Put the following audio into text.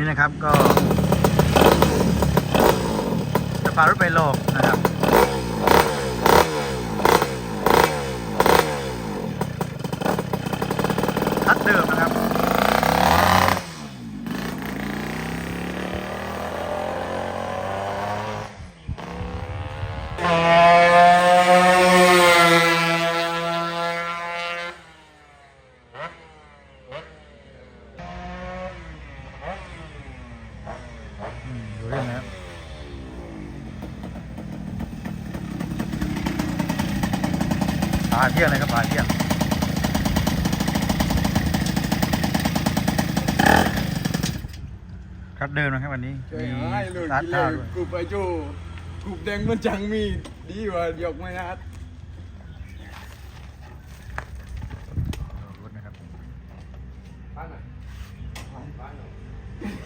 นี่นะครับก็จะพารถไปโลกนะครับทัดเดิมนะครับ อืมดูเล่นนะครับ ปลาเที่ยงเลยครับปลาเที่ยงครับเดิมนะครับวันนี้ช่วยมีให้ลูกสตาร์ทกินเลข้าวยด้วย กูไปจูกูแดงมันจังมี ดีกว่าหยกไม่นัด